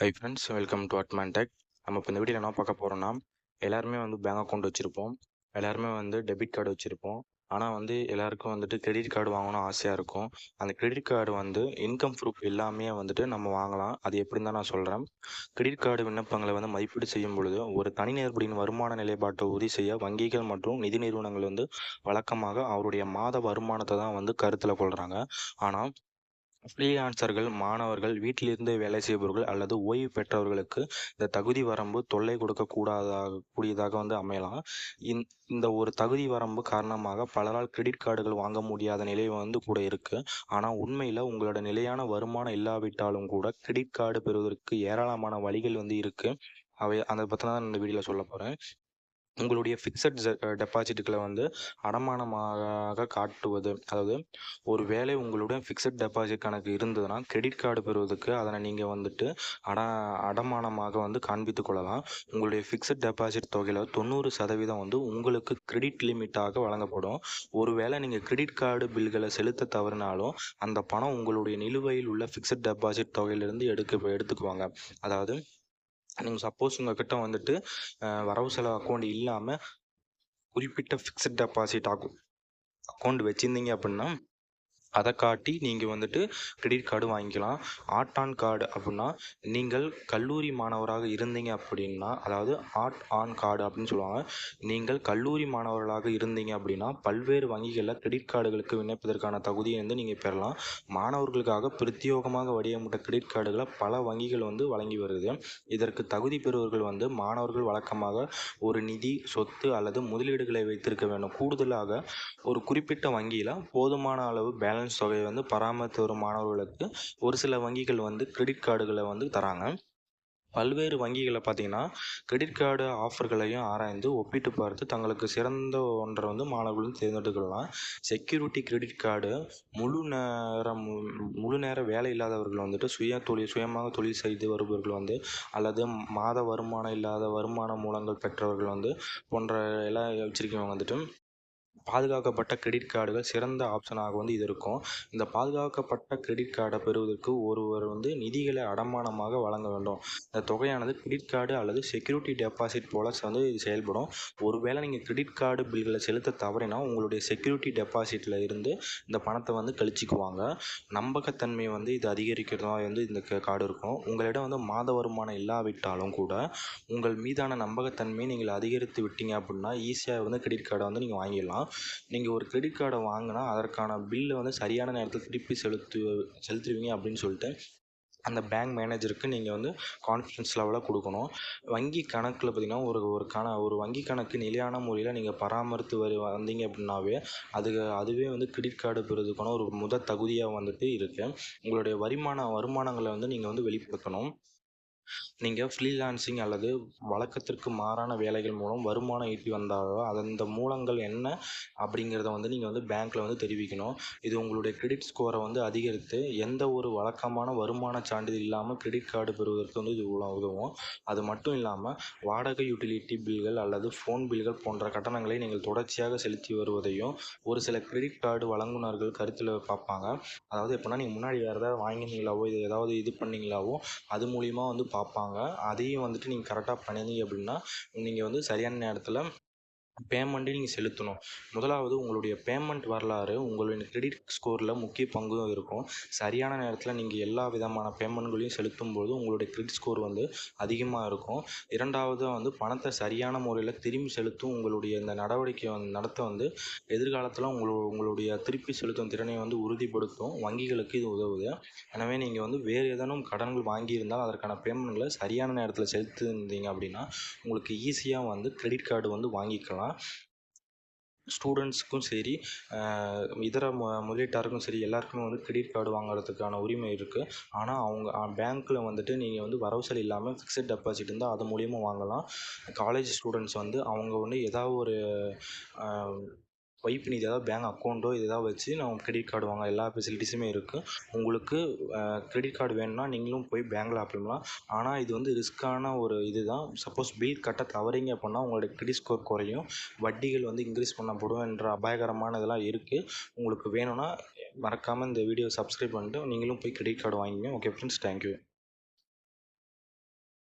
Hi friends welcome to Atman tech நம்ம இப்போ இந்த வீட்டில் என்ன பார்க்க போகிறோம்னா எல்லாருமே வந்து பேங்க் அக்கௌண்ட் வச்சுருப்போம். எல்லாருமே வந்து டெபிட் கார்டு வச்சுருப்போம். ஆனால் வந்து எல்லாருக்கும் வந்துட்டு கிரெடிட் கார்டு வாங்கணும் ஆசையாக இருக்கும். அந்த கிரெடிட் கார்டு வந்து இன்கம் ப்ரூஃப் எல்லாமே வந்துட்டு நம்ம வாங்கலாம். அது எப்படின்னு தான் நான் சொல்கிறேன் கிரெடிட் கார்டு விண்ணப்பங்களை வந்து மதிப்பீடு செய்யும் பொழுது ஒரு தனிநபரின் வருமான நிலைப்பாட்டை உறுதி செய்ய வங்கிகள் மற்றும் நிதி நிறுவனங்கள் வந்து வழக்கமாக அவருடைய மாத வருமானத்தை தான் வந்து கருத்தில் கொள்கிறாங்க ஆனால் ஃப்ரீலான்சர்கள் மாணவர்கள் வீட்டிலிருந்து வேலை செய்பவர்கள் அல்லது ஓய்வு பெற்றவர்களுக்கு இந்த தகுதி வரம்பு தொல்லை கொடுக்கக்கூடாதாக கூடியதாக வந்து அமையலாம். இந் இந்த ஒரு தகுதி வரம்பு காரணமாக பலரால் கிரெடிட் கார்டுகள் வாங்க முடியாத நிலை வந்து கூட இருக்குது ஆனால் உண்மையில் உங்களோட நிலையான வருமானம் இல்லாவிட்டாலும் கூட கிரெடிட் கார்டு பெறுவதற்கு ஏராளமான வழிகள் வந்து இருக்குது அவை அதை பற்றின தான் இந்த வீடியோவில் சொல்ல போகிறேன் உங்களுடைய ஃபிக்ஸட் டெபாசிட்டுகளை வந்து அடமானமாக காட்டுவது. அதாவது ஒரு வேலை உங்களுடைய ஃபிக்ஸட் டெபாசிட் கணக்கு இருந்ததுன்னா கிரெடிட் கார்டு பெறுவதற்கு அதனை நீங்கள் வந்துட்டு அட அடமானமாக வந்து காண்பித்து கொள்ளலாம். உங்களுடைய ஃபிக்ஸட் டெபாசிட் தொகையில் தொண்ணூறு சதவீதம் வந்து உங்களுக்கு கிரெடிட் லிமிட்டாக வழங்கப்படும். ஒருவேளை நீங்கள் கிரெடிட் கார்டு பில்களை செலுத்த தவறினாலும் அந்த பணம் உங்களுடைய நிலுவையில் உள்ள ஃபிக்ஸட் டெபாசிட் தொகையிலிருந்து எடுக்க எடுத்துக்குவாங்க. அதாவது நீங்கள் சப்போஸ் உங்ககிட்ட வந்துட்டு வரவு செலவு அக்கௌண்ட் இல்லாமல் குறிப்பிட்ட ஃபிக்ஸட் டெபாசிட் ஆகும். அக்கௌண்ட் வச்சுருந்தீங்க அப்படின்னா அதை காட்டி நீங்கள் வந்துட்டு கிரெடிட் கார்டு வாங்கிக்கலாம். ஆர்ட் ஆன் கார்டு அப்படின்னா நீங்கள் கல்லூரி மாணவராக இருந்தீங்க அப்படின்னா அதாவது ஆர்ட் ஆன் கார்டு அப்படின்னு சொல்லுவாங்க நீங்கள் கல்லூரி மாணவர்களாக இருந்தீங்க அப்படின்னா பல்வேறு வங்கிகளில் கிரெடிட் கார்டுகளுக்கு விண்ணப்பிப்பதற்கான தகுதியை வந்து நீங்கள் பெறலாம். மாணவர்களுக்காக பிரத்யோகமாக வடிவமைப்பட்ட கிரெடிட் கார்டுகளை பல வங்கிகள் வந்து வழங்கி வருது. இதற்கு தகுதி பெறுவர்கள் வந்து மாணவர்கள் வழக்கமாக ஒரு நிதி சொத்து அல்லது முதலீடுகளை வைத்திருக்க வேண்டும். கூடுதலாக ஒரு குறிப்பிட்ட வங்கியில் போதுமான அளவு பேலன்ஸ் தொகையை வந்து பராமரித்து வரும் மாணவர்களுக்கு ஒரு சில வங்கிகள் வந்து கிரெடிட் கார்டுகளை வந்து தராங்க. பல்வேறு வங்கிகளை பார்த்தீங்கன்னா கிரெடிட் கார்டு ஆஃபர்களையும் ஆராய்ந்து ஒப்பிட்டு பார்த்து தங்களுக்கு சிறந்த ஒன்றை வந்து மாணவர்களும் தேர்ந்தெடுக்கலாம். செக்யூரிட்டி கிரெடிட் கார்டு முழு நேரம் முழு நேர வேலை இல்லாதவர்கள் வந்துட்டு சுய தொழில் சுயமாக தொழில் செய்து வருபவர்கள் வந்து அல்லது மாத வருமானம் இல்லாத வருமான மூலங்கள் பெற்றவர்கள் வந்து போன்ற எல்லாம் வச்சுருக்கவங்க வந்துட்டு பாதுகாக்கப்பட்ட கிரெடிட் கார்டுகள் சிறந்த ஆப்ஷனாக வந்து இது இருக்கும். இந்த பாதுகாக்கப்பட்ட கிரெடிட் கார்டை பெறுவதற்கு ஒருவர் வந்து நிதிகளை அடமானமாக வழங்க வேண்டும். இந்த தொகையானது கிரெடிட் கார்டு அல்லது செக்யூரிட்டி டெபாசிட் போல வந்து இது செயல்படும். ஒருவேளை நீங்கள் கிரெடிட் கார்டு பில்களை செலுத்த தவறினா உங்களுடைய செக்யூரிட்டி டெபாசிட்டில் இருந்து இந்த பணத்தை வந்து கழிச்சிக்குவாங்க. நம்பகத்தன்மையை வந்து இது அதிகரிக்கிறதா வந்து இந்த கார்டு இருக்கும். உங்களிடம் வந்து மாத வருமானம் இல்லாவிட்டாலும் கூட உங்கள் மீதான நம்பகத்தன்மையை நீங்கள் அதிகரித்து விட்டீங்க அப்படின்னா ஈஸியாக வந்து கிரெடிட் கார்டை வந்து நீங்கள் வாங்கிடலாம். நீங்கள் ஒரு கிரெடிட் கார்டை வாங்கினா அதற்கான பில்லை வந்து சரியான நேரத்தில் திருப்பி செலுத்து செலுத்துவீங்க அப்படின்னு சொல்லிட்டு அந்த பேங்க் மேனேஜருக்கு நீங்கள் வந்து கான்ஃபிடன்ஸ் லெவலாக கொடுக்கணும். வங்கி கணக்கில் பார்த்தீங்கன்னா ஒரு ஒரு கண ஒரு வங்கி கணக்கு நிலையான முறையில் நீங்கள் பராமரித்து வரு வந்தீங்க அப்படின்னாவே அது அதுவே வந்து கிரெடிட் கார்டு பெறுவதற்கான ஒரு முதல் தகுதியாக வந்துட்டு இருக்குது உங்களுடைய வருமான வருமானங்களை வந்து நீங்கள் வந்து வெளிப்படுத்தணும். நீங்கள் ஃப்ரீலான்சிங் அல்லது வழக்கத்திற்கு மாறான வேலைகள் மூலம் வருமானம் ஈட்டி வந்தாலோ அந்த மூலங்கள் என்ன அப்படிங்கிறத வந்து நீங்கள் வந்து பேங்க்கில் வந்து தெரிவிக்கணும். இது உங்களுடைய கிரெடிட் ஸ்கோரை வந்து அதிகரித்து எந்த ஒரு வழக்கமான வருமான சான்றிதழ் இல்லாமல் கிரெடிட் கார்டு பெறுவதற்கு வந்து இது உதவும். அது மட்டும் இல்லாமல் வாடகை யூட்டிலிட்டி பில்கள் அல்லது ஃபோன் பில்கள் போன்ற கட்டணங்களை நீங்கள் தொடர்ச்சியாக செலுத்தி வருவதையும் ஒரு சில கிரெடிட் கார்டு வழங்குனர்கள் கருத்தில் பார்ப்பாங்க. அதாவது எப்படின்னா நீங்கள் முன்னாடி வேறு ஏதாவது வாங்கினீங்களாவோ இது ஏதாவது இது பண்ணீங்களாவோ அது மூலிமா வந்து பார்ப்பாங்க. அதையும் வந்துட்டு நீங்கள் கரெக்டாக பண்ணியிருந்தீங்க அப்படின்னா நீங்கள் வந்து சரியான நேரத்தில் பேமெண்ட்டையும் நீங்கள் செலுத்தணும். முதலாவது உங்களுடைய பேமெண்ட் வரலாறு உங்களுடைய கிரெடிட் ஸ்கோரில் முக்கிய பங்கும் இருக்கும். சரியான நேரத்தில் நீங்கள் எல்லா விதமான பேமெண்ட்களையும் செலுத்தும் போது உங்களுடைய கிரெடிட் ஸ்கோர் வந்து அதிகமாக இருக்கும். இரண்டாவது வந்து பணத்தை சரியான முறையில் திரும்பி செலுத்தும் உங்களுடைய இந்த நடவடிக்கை வந்து நடத்த வந்து எதிர்காலத்தில் உங்களோட உங்களுடைய திருப்பி செலுத்தும் திறனை வந்து உறுதிப்படுத்தும். வங்கிகளுக்கு இது உதவுது. எனவே நீங்கள் வந்து வேறு ஏதேனும் கடன்கள் வாங்கியிருந்தால் அதற்கான பேமெண்ட்களை சரியான நேரத்தில் செலுத்திருந்தீங்க அப்படின்னா உங்களுக்கு ஈஸியாக வந்து கிரெடிட் கார்டு வந்து வாங்கிக்கலாம். ஸ்டூடெண்ட்ஸுக்கும் சரி இதர மொ முதலீட்டாருக்கும் சரி எல்லாருக்குமே வந்து கிரெடிட் கார்டு வாங்குறதுக்கான உரிமை இருக்குது ஆனால் அவங்க பேங்க்கில் வந்துட்டு நீங்கள் வந்து வரவு செலவு இல்லாமல் ஃபிக்ஸட் டெபாசிட் இருந்தால் அது மூலியமாக வாங்கலாம். காலேஜ் ஸ்டூடெண்ட்ஸ் வந்து அவங்க வந்து ஏதாவது ஒரு வைப்பு நீங்கள் ஏதாவது பேங்க் அக்கௌண்ட்டோ இது ஏதாவது வச்சு நம்ம கிரெடிட் கார்டு வாங்க எல்லா ஃபெசிலிட்டிஸுமே இருக்குது உங்களுக்கு கிரெடிட் கார்டு வேணும்னா நீங்களும் போய் பேங்க்கில் அப்ளை பண்ணலாம். ஆனால் இது வந்து ரிஸ்க்கான ஒரு இது தான் சப்போஸ் பில் கட்ட தவறிங்க அப்படின்னா உங்களோட கிரெடிட் ஸ்கோர் குறையும். வட்டிகள் வந்து இன்க்ரீஸ் பண்ணப்படும் என்ற அபாயகரமான இதெல்லாம் இருக்குது உங்களுக்கு வேணும்னா மறக்காமல் இந்த வீடியோ சப்ஸ்கிரைப் பண்ணிட்டு நீங்களும் போய் கிரெடிட் கார்டு வாங்கிங்க ஓகே ஃப்ரெண்ட்ஸ் தேங்க்யூ